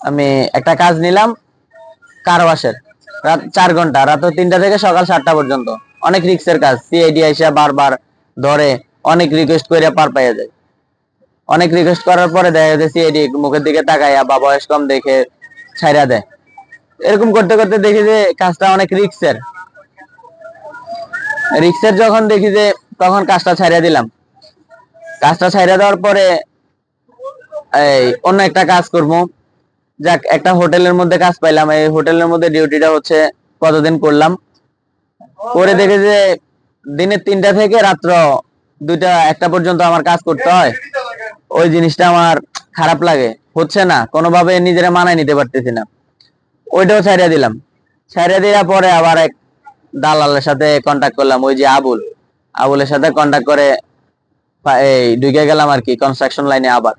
আমি একটা কাজ নিলাম কারওয়াশের রাত চার ঘণ্টা, রাত তিনটা থেকে সকাল সাতটা পর্যন্ত। অনেক রিক্সের কাজ, সিআইডি আইসা বারবার ধরে, অনেক রিকোয়েস্ট করে পার পাইয়া যায়। অনেক রিকোয়েস্ট করার পরে দেখা যাচ্ছে সিআইডি মুখের দিকে তাকাইয়া বা বয়স কম দেখে ছাইরা দেয়। এরকম করতে করতে দেখি যে কাজটা অনেক রিক্সের। রিক্সের যখন দেখি যে তখন কাজটা ছাইরা দিলাম। কাজটা ছাইরা দেওয়ার পরে এই অন্য একটা কাজ করব। যাক একটা হোটেলের মধ্যে কাজ পাইলাম। এই হোটেলের মধ্যে ডিউটিটা হচ্ছে কতদিন করলাম? করে দেখে যে দিনের তিনটা থেকে রাত্র দুইটা একটা পর্যন্ত আমার কাজ করতে হয়। ওই জিনিসটা আমার খারাপ লাগে। হচ্ছে না কোনোভাবে নিজেরা মানায় নিতে পারতেছি না। ওইটাও ছাড়িয়ে দিলাম। ছাড়িয়ে দেওয়ার পরে আবার এক দালালের সাথে কন্ট্যাক্ট করলাম ওই যে আবুল। আবুলের সাথে কন্ট্যাক্ট করে এই ঢুকে গেলাম আর কি কনস্ট্রাকশন লাইনে আবার।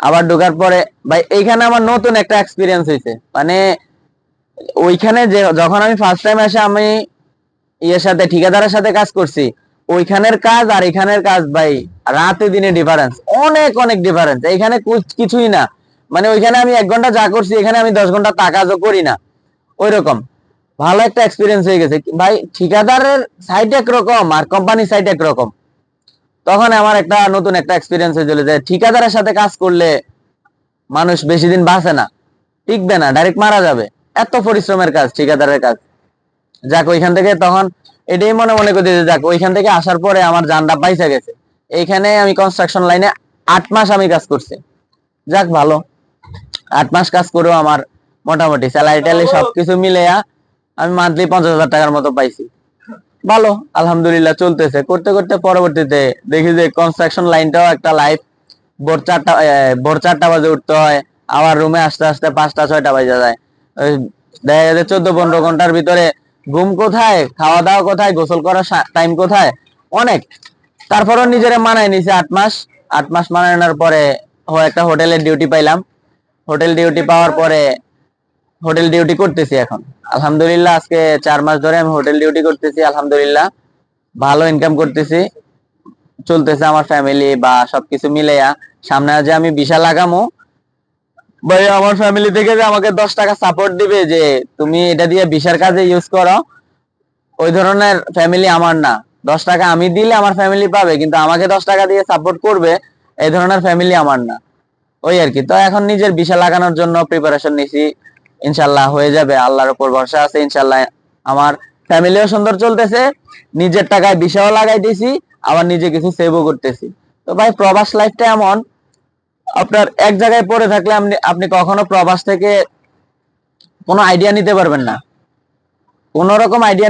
আবার ঢোকার পরে, ভাই, এইখানে আমার নতুন একটা এক্সপিরিয়েন্স হয়েছে মানে ওইখানে যে, যখন আমি ফার্স্ট টাইম এসে আমি ইয়ের সাথে, ঠিকাদারের সাথে কাজ করছি, ওইখানের কাজ আর এখানের কাজ, ভাই, রাতে দিনে ডিফারেন্স অনেক অনেক ডিফারেন্স এখানে কিছুই না। মানে ওইখানে আমি এক ঘণ্টা যা করছি, এখানে আমি দশ ঘণ্টা টাকা কাজও করি না। ওই রকম ভালো একটা এক্সপিরিয়েন্স হয়ে গেছে। ভাই, ঠিকাদারের সাইড একরকম আর কোম্পানির সাইড একরকম তখন আমার একটা নতুন একটা এক্সপিরিয়েন্স হয়েছিল যে ঠিকাদারের সাথে কাজ করলে মানুষ বেশি দিন বাঁচে না টিকবে না ডাইরেক্ট মারা যাবে। এত পরিশ্রমের কাজ ঠিকাদারের কাজ। যাক ওইখান থেকে তখন এটাই মনে মনে করতে যে যাক ওইখান থেকে আসার পরে আমার জানটা পাইসা গেছে। এইখানে আমি কনস্ট্রাকশন লাইনে আট মাস আমি কাজ করছি। যাক ভালো। আট মাস কাজ করেও আমার মোটামুটি স্যালারি ট্যালারি সবকিছু মিলেয়া আমি মান্থলি পঞ্চাশ হাজার টাকার মতো পাইছি। ভালো, আলহামদুলিল্লাহ চলতেছে। করতে করতে পরবর্তীতে দেখি যে কনস্ট্রাকশন লাইনটাও একটা লাইফ ভোর চারটা ভোর চারটা বাজে উঠতে হয়। আবার রুমে আস্তে আস্তে পাঁচটা, ছয়টা বাজে যায়। দেখা যাচ্ছে চোদ্দ, পনেরো ঘণ্টার ভিতরে ঘুম কোথায় খাওয়া দাওয়া কোথায়, গোসল করার টাইম কোথায়? অনেক। তারপরও নিজেরা মানায় নিছে আট মাস। আট মাস মানানোর পরে একটা হোটেলের ডিউটি পাইলাম। হোটেল ডিউটি পাওয়ার পরে হোটেল ডিউটি করতেছি এখন। আলহামদুলিল্লাহ, আজকে চার মাস ধরে আমি হোটেল ডিউটি করতেছি, আলহামদুলিল্লাহ। ভালো ইনকাম করতেছি। চলতেছে আমার ফ্যামিলি বা সবকিছু মিলেয়া সামনে যে আমি বিশাল লাগামো ভাই, আমার ফ্যামিলি থেকে যে আমাকে দশ টাকা সাপোর্ট দিবে যে, তুমি এটা দিয়ে বিশার কাজে ইউজ করো, ওই ধরনের ফ্যামিলি আমার না। দশ টাকা আমি দিলে আমার ফ্যামিলি পাবে, কিন্তু আমাকে দশ টাকা দিয়ে সাপোর্ট করবে, এই ধরনের ফ্যামিলি আমার না। ওই আর কি। তো এখন নিজের বিশা লাগানোর জন্য প্রিপারেশন নিছি। ইনশাল্লাহ হয়ে যাবে, আল্লাহর উপর ভরসা আছে ইনশাল্লাহ আমার ফ্যামিলিও সুন্দর চলতেছে, নিজের টাকায় বিষয়ও লাগাইতেছি, আবার নিজে কিছু সেভও করতেছি। তো ভাই, প্রবাস লাইফটা এমন, আপনার এক জায়গায় পড়ে থাকলে আপনি আপনি কখনো প্রবাস থেকে কোনো আইডিয়া নিতে পারবেন না। কোনো রকম আইডিয়া